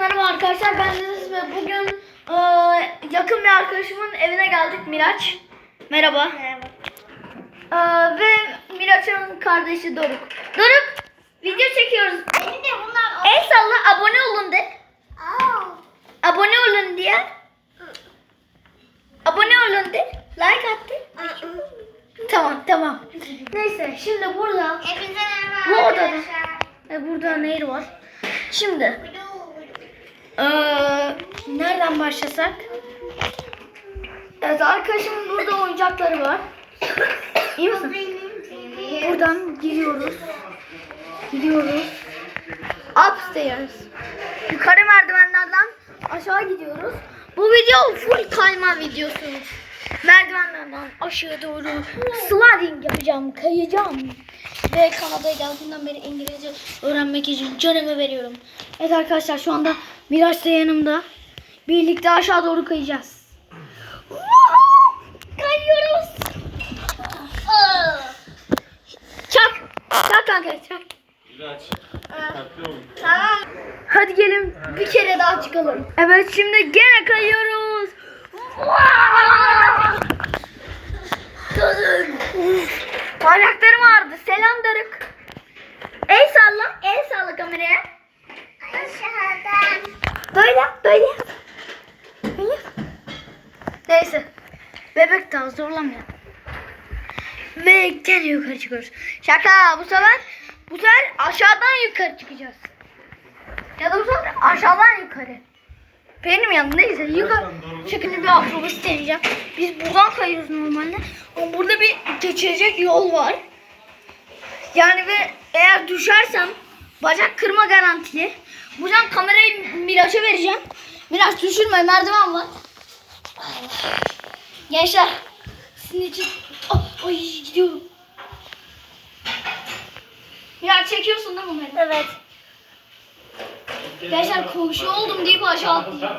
merhaba arkadaşlar ben Deniz ve bugün e, yakın bir arkadaşımın evine geldik Miraç. Merhaba. Merhaba. E, ve Miraç'ın kardeşi Doruk. Doruk video çekiyoruz. Benim de bunlar El salla abone olun de. Aa. Abone olun diye. Abone olun de. Like attı. Tamam tamam. Neyse şimdi burada Hepinize merhaba Bu odada. e, burada nehir var. Şimdi Ee, nereden başlasak? Evet arkadaşımın burada oyuncakları var. İyi misin? Buradan gidiyoruz. Gidiyoruz. Upstairs. Yukarı merdivenlerden aşağı gidiyoruz. Bu video full kayma videosu. Merdivenlerden aşağı doğru sliding yapacağım, kayacağım. Ve Kanada'ya geldiğimden beri İngilizce öğrenmek için canımı veriyorum. Evet arkadaşlar şu anda Miraç da yanımda. Birlikte aşağı doğru kayacağız. Kayıyoruz. Çak. Çak kanka çak. Olun. Tamam. Hadi gelin bir kere daha çıkalım. Evet şimdi gene kayıyoruz. Bacaklarım ağrıdı. Selam Doruk. El salla. El salla kameraya. Aşağıdan. Böyle böyle. Böyle. Neyse. Bebek daha zorlamıyor. Ve gene yukarı çıkıyoruz. Şaka bu sefer bu sefer aşağıdan yukarı çıkacağız. Ya da bu sefer aşağıdan yukarı. Benim yanımdayız. Yukarı. Şekilde bir akrobasi deneyeceğim. Biz buradan kayıyoruz normalde. Ama burada bir geçecek yol var. Yani ve eğer düşersem bacak kırma garantili. Buradan kamerayı Miraç'a vereceğim. Miraç düşürme merdiven var. Gençler sizin için oh, ay gidiyorum. Miraç çekiyorsun değil mi beni? Evet. Gençler koşu oldum deyip aşağı atlayacağım.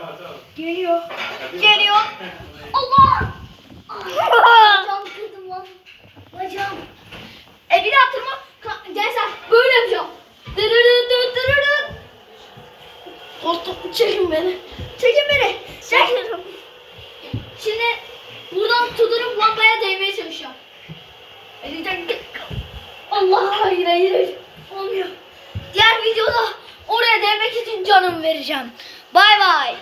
Geliyor. Geliyor. Allah! Bacağımı kırdım lan. Bacağım. E bir daha tırma. Gençler böyle yapacağım. Dırırı dı dırırı. Dostum çekin beni. Çekin beni. Çekin. Şimdi buradan tutunup lambaya değmeye çalışacağım. Elden Allah hayır hayır. Olmuyor. Diğer videoda oraya değmek için canımı vereceğim. Bay bay.